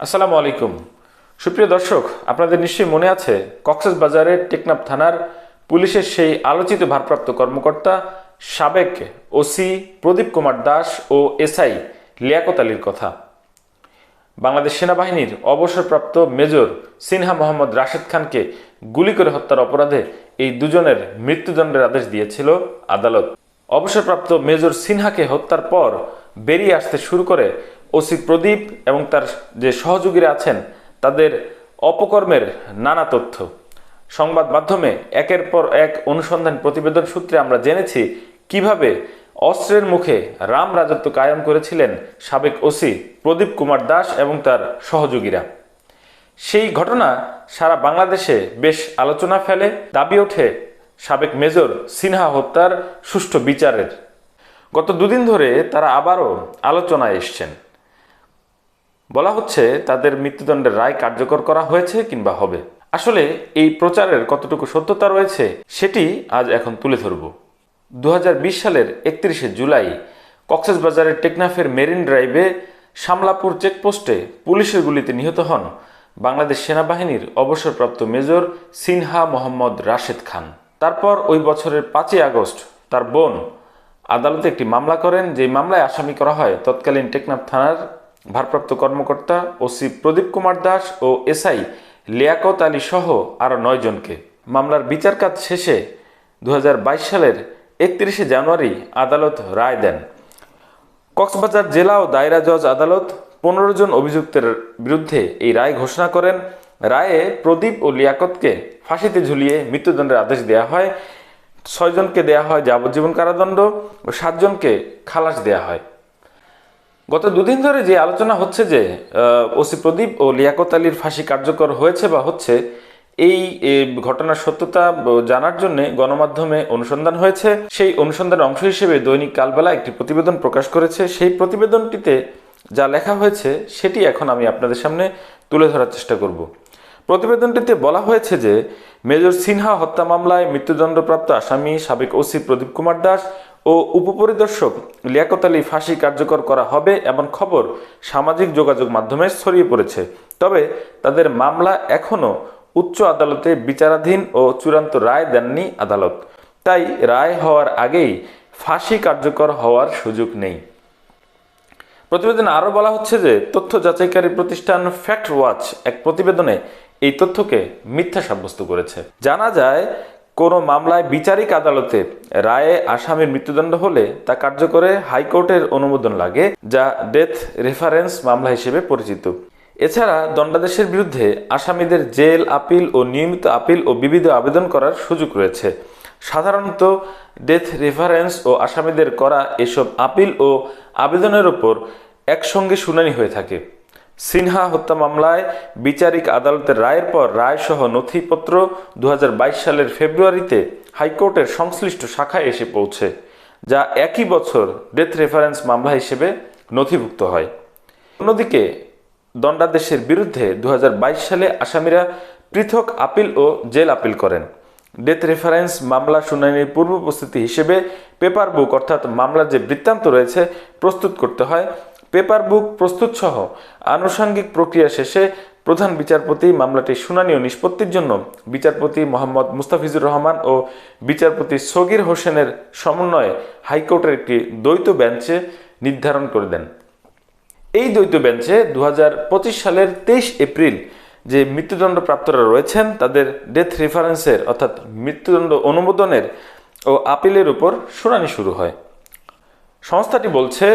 আসসালামু আলাইকুম। সুপ্রিয় দর্শক, আপনাদের নিশ্চয়ই মনে আছে, কক্সেস বাজারের টেকনাফ থানার পুলিশের সেই আলোচিত ভারপ্রাপ্ত কর্মকর্তা সাবেক ওসি প্রদীপ কুমার দাস ও এসআই লিয়াকত আলীর কথা। বাংলাদেশ সেনাবাহিনীর অবসরপ্রাপ্ত মেজর সিনহা মোহাম্মদ রাশেদ খানকে গুলি করে হত্যার অপরাধে এই দুজনের মৃত্যুদণ্ডের আদেশ দিয়েছিল আদালত। অবসরপ্রাপ্ত মেজর সিনহাকে হত্যার পর বেরিয়ে আসতে শুরু করে ওসি প্রদীপ এবং তার যে সহযোগীরা আছেন, তাদের অপকর্মের নানা তথ্য। সংবাদ মাধ্যমে একের পর এক অনুসন্ধান প্রতিবেদন সূত্রে আমরা জেনেছি কীভাবে অস্ত্রের মুখে রাম রাজত্ব কায়েম করেছিলেন সাবেক ওসি প্রদীপ কুমার দাস এবং তার সহযোগীরা। সেই ঘটনা সারা বাংলাদেশে বেশ আলোচনা ফেলে, দাবি ওঠে সাবেক মেজর সিনহা হত্যার সুষ্ঠু বিচারের। গত দুদিন ধরে তারা আবারও আলোচনায় এসছেন। বলা হচ্ছে তাদের মৃত্যুদণ্ডের রায় কার্যকর করা হয়েছে কিংবা হবে। আসলে এই প্রচারের কতটুকু সত্যতা রয়েছে, সেটি আজ এখন তুলে ধরব। দু হাজার বিশ সালের একত্রিশে জুলাই, কক্সবাজারের টেকনাফের মেরিন ড্রাইভে শামলাপুর চেকপোস্টে পুলিশের গুলিতে নিহত হন বাংলাদেশ সেনাবাহিনীর অবসরপ্রাপ্ত মেজর সিনহা মোহাম্মদ রাশেদ খান। তারপর ওই বছরের পাঁচই আগস্ট তার বোন আদালতে একটি মামলা করেন যে মামলায় আসামি করা হয় তৎকালীন টেকনাফ থানার ভারপ্রাপ্ত কর্মকর্তা ওসি প্রদীপ কুমার দাস ও এসআই লিয়াকত আলী সহ আরও জনকে। মামলার বিচার কাজ শেষে দু হাজার বাইশ সালের একত্রিশে জানুয়ারি আদালত রায় দেন। কক্সবাজার জেলা ও দায়রা জজ আদালত পনেরো জন অভিযুক্তের বিরুদ্ধে এই রায় ঘোষণা করেন। রায়ে প্রদীপ ও লিয়াকতকে ফাঁসিতে ঝুলিয়ে মৃত্যুদণ্ডের আদেশ দেওয়া হয়। ছয়জনকে দেয়া হয় যাবজ্জীবন কারাদণ্ড ও সাতজনকে খালাস দেয়া হয়। গত দুদিন ধরে যে আলোচনা হচ্ছে যে ওসি প্রদীপ ও লিয়াকত আলীর ফাঁসি কার্যকর হয়েছে বা হচ্ছে, এই ঘটনার সত্যতা জানার জন্য গণমাধ্যমে অনুসন্ধান হয়েছে। সেই অনুসন্ধানের অংশ হিসেবে দৈনিক কালবেলা একটি প্রতিবেদন প্রকাশ করেছে। সেই প্রতিবেদনটিতে যা লেখা হয়েছে, সেটি এখন আমি আপনাদের সামনে তুলে ধরার চেষ্টা করব। প্রতিবেদনটিতে বলা হয়েছে যে, মেজর সিনহা হত্যা মামলায় মৃত্যুদণ্ডপ্রাপ্ত আসামি সাবেক ওসি প্রদীপ কুমার দাস ও উপপরিদর্শক লিয়াকত আলী ফাঁসি কার্যকর করা হবে এমন খবর সামাজিক যোগাযোগ মাধ্যমে ছড়িয়ে পড়েছে। তবে তাদের মামলা এখনও উচ্চ আদালতে বিচারাধীন ও চূড়ান্ত রায় দেননি আদালত। তাই রায় হওয়ার আগেই ফাঁসি কার্যকর হওয়ার সুযোগ নেই। প্রতিবেদনে আরও বলা হচ্ছে যে, তথ্য যাচাইকারী প্রতিষ্ঠান ফ্যাক্ট ওয়াচ এক প্রতিবেদনে এই তথ্যকে মিথ্যা সাব্যস্ত করেছে। জানা যায় কোনো মামলায় বিচারিক আদালতে রায়ে আসামির মৃত্যুদণ্ড হলে তা কার্যকরে হাইকোর্টের অনুমোদন লাগে, যা ডেথ রেফারেন্স মামলা হিসেবে পরিচিত। এছাড়া দণ্ডাদেশের বিরুদ্ধে আসামিদের জেল আপিল ও নিয়মিত আপিল ও বিবিধ আবেদন করার সুযোগ রয়েছে। সাধারণত ডেথ রেফারেন্স ও আসামিদের করা এসব আপিল ও আবেদনের ওপর একসঙ্গে শুনানি হয়ে থাকে। সিনহা হত্যা মামলায় বিচারিক আদালতের রায়ের পর রায়সহ নথিপত্র দু হাজার বাইশ সালের ফেব্রুয়ারিতে হাইকোর্টের সংশ্লিষ্ট শাখায় এসে পৌঁছে, যা একই বছর ডেথ রেফারেন্স মামলা হিসেবে নথিভুক্ত হয়। অন্যদিকে, দণ্ডাদেশের বিরুদ্ধে দু হাজার বাইশ সালে আসামিরা পৃথক আপিল ও জেল আপিল করেন। ডেথ রেফারেন্স মামলা শুনানির পূর্ব প্রস্তুতি হিসেবে পেপার বুক অর্থাৎ মামলার যে বৃত্তান্ত রয়েছে প্রস্তুত করতে হয় পেপার বুক প্রস্তুত সহ আনুষঙ্গিক প্রক্রিয়া শেষে প্রধান বিচারপতি মামলাটির শুনানি ও নিষ্পত্তির জন্য বিচারপতি মোহাম্মদ মুস্তাফিজুর রহমান ও বিচারপতি সগির হোসেনের সমন্বয়ে হাইকোর্টের একটি দ্বৈত বেঞ্চে নির্ধারণ করে দেন। এই দ্বৈত বেঞ্চে দু পঁচিশ সালের তেইশ এপ্রিল যে মৃত্যুদণ্ড প্রাপ্তরা রয়েছেন, তাদের ডেথ রেফারেন্সের অর্থাৎ মৃত্যুদণ্ড অনুমোদনের ও আপিলের উপর শুনানি শুরু হয়। সংস্থাটি বলছে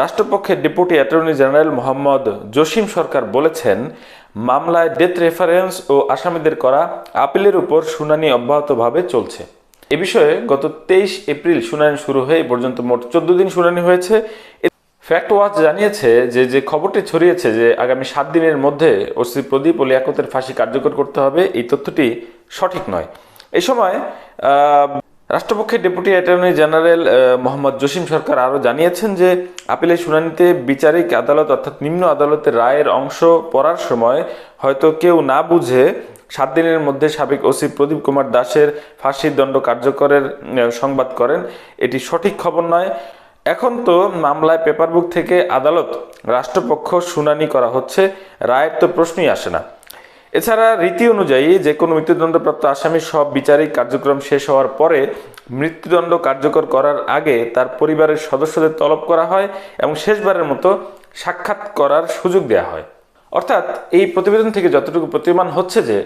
রাষ্ট্রপক্ষের deputy attorney general Mohammad Jasim Sarkar বলেছেন, মামলায় ডেথ রেফারেন্স ও আসামিদের করা আপিলের উপর শুনানি অব্যাহতভাবে চলছে। এ বিষয়ে গত তেইশ এপ্রিল শুনানি শুরু হয়ে এ পর্যন্ত মোট চোদ্দ দিন শুনানি হয়েছে। ফ্যাক্ট ওয়াচ জানিয়েছে যে যে খবরটি ছড়িয়েছে যে, আগামী সাত দিনের মধ্যে ওসি প্রদীপ ও লিয়াকতের ফাঁসি কার্যকর করতে হবে, এই তথ্যটি সঠিক নয়। এই সময় রাষ্ট্রপক্ষের deputy attorney general Mohammad Jasim Sarkar আরও জানিয়েছেন যে আপিলের শুনানিতে বিচারিক আদালত অর্থাৎ নিম্ন আদালতের রায়ের অংশ পড়ার সময় হয়তো কেউ না বুঝে সাত দিনের মধ্যে সাবেক ওসি প্রদীপ কুমার দাসের ফাঁসির দণ্ড কার্যকরের সংবাদ করেন। এটি সঠিক খবর নয়। এখন তো মামলায় পেপার বুক থেকে আদালত, রাষ্ট্রপক্ষ শুনানি করা হচ্ছে। রায়ের তো প্রশ্নই আসে না। এছাড়া রীতি অনুযায়ী যে কোনো মৃত্যুদণ্ডপ্রাপ্ত আসামির সব বিচারিক কার্যক্রম শেষ হওয়ার পরে মৃত্যুদণ্ড কার্যকর করার আগে তার পরিবারের সদস্যদের তলব করা হয় এবং শেষবারের মতো সাক্ষাৎ করার সুযোগ দেওয়া হয়। অর্থাৎ এই প্রতিবেদন থেকে যতটুকু প্রতীয়মান হচ্ছে যে,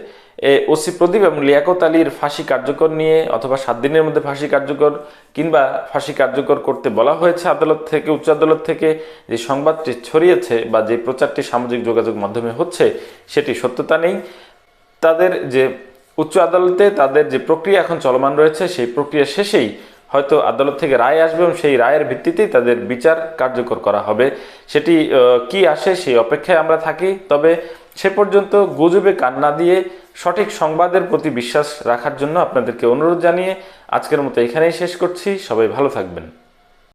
এ ওসি প্রদীপ এবং লিয়াকত আলীর ফাঁসি কার্যকর নিয়ে অথবা সাত দিনের মধ্যে ফাঁসি কার্যকর কিংবা ফাঁসি কার্যকর করতে বলা হয়েছে আদালত থেকে, উচ্চ আদালত থেকে, যে সংবাদটি ছড়িয়েছে বা যে প্রচারটি সামাজিক যোগাযোগ মাধ্যমে হচ্ছে সেটি সত্যতা নেই। তাদের যে উচ্চ আদালতে তাদের যে প্রক্রিয়া এখন চলমান রয়েছে, সেই প্রক্রিয়া শেষেই হয়তো আদালত থেকে রায় আসবে এবং সেই রায়ের ভিত্তিতেই তাদের বিচার কার্যকর করা হবে। সেটি কি আসে সেই অপেক্ষায় আমরা থাকি। তবে সে পর্যন্ত গুজবে কান্না দিয়ে সঠিক সংবাদের প্রতি বিশ্বাস রাখার জন্য আপনাদেরকে অনুরোধ জানিয়ে আজকের মতো এখানেই শেষ করছি। সবাই ভালো থাকবেন।